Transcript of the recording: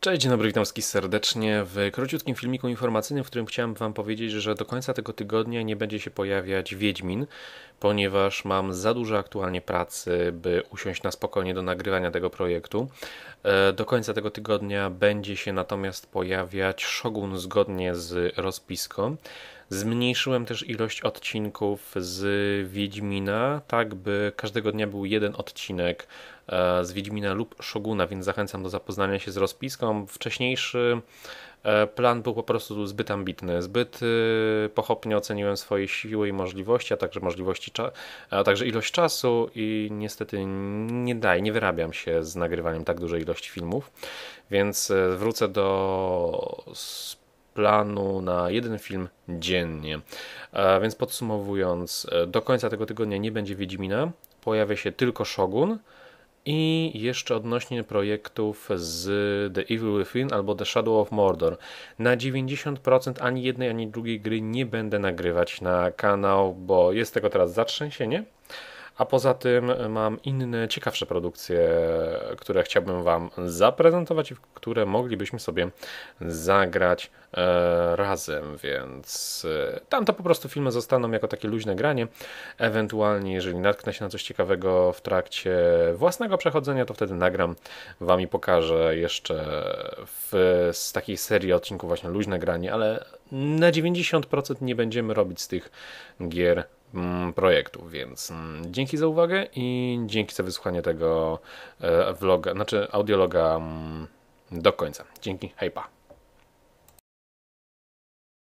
Cześć, dzień dobry, witam wszystkich serdecznie w króciutkim filmiku informacyjnym, w którym chciałem Wam powiedzieć, że do końca tego tygodnia nie będzie się pojawiać Wiedźmin, ponieważ mam za dużo aktualnie pracy, by usiąść na spokojnie do nagrywania tego projektu. E, do końca tego tygodnia będzie się natomiast pojawiać Shogun zgodnie z rozpiską. Zmniejszyłem też ilość odcinków z Wiedźmina, tak by każdego dnia był jeden odcinek e, z Wiedźmina lub Shoguna, więc zachęcam do zapoznania się z rozpiską. Wcześniejszy e, plan był po prostu zbyt ambitny, zbyt e, pochopnie oceniłem swoje siły i możliwości, a także możliwości, a także ilość czasu i niestety nie daję, nie wyrabiam się z nagrywaniem tak dużej ilości filmów, więc wrócę do planu na jeden film dziennie. A więc podsumowując, e, do końca tego tygodnia nie będzie Wiedźmina, pojawia się tylko Shogun. I jeszcze odnośnie projektów z The Evil Within albo The Shadow of Mordor. Na 90% ani jednej, ani drugiej gry nie będę nagrywać na kanał, bo jest tego teraz zatrzęsienie. A poza tym mam inne, ciekawsze produkcje, które chciałbym Wam zaprezentować i które moglibyśmy sobie zagrać e, razem, więc e, tam to po prostu filmy zostaną jako takie luźne granie. Ewentualnie, jeżeli natknę się na coś ciekawego w trakcie własnego przechodzenia, to wtedy nagram Wam i pokażę jeszcze w, z takiej serii odcinków właśnie luźne granie, ale na 90% nie będziemy robić z tych gier projektów, więc mm, dzięki za uwagę i dzięki za wysłuchanie tego e, vloga, znaczy audiologa mm, do końca. Dzięki, hejpa.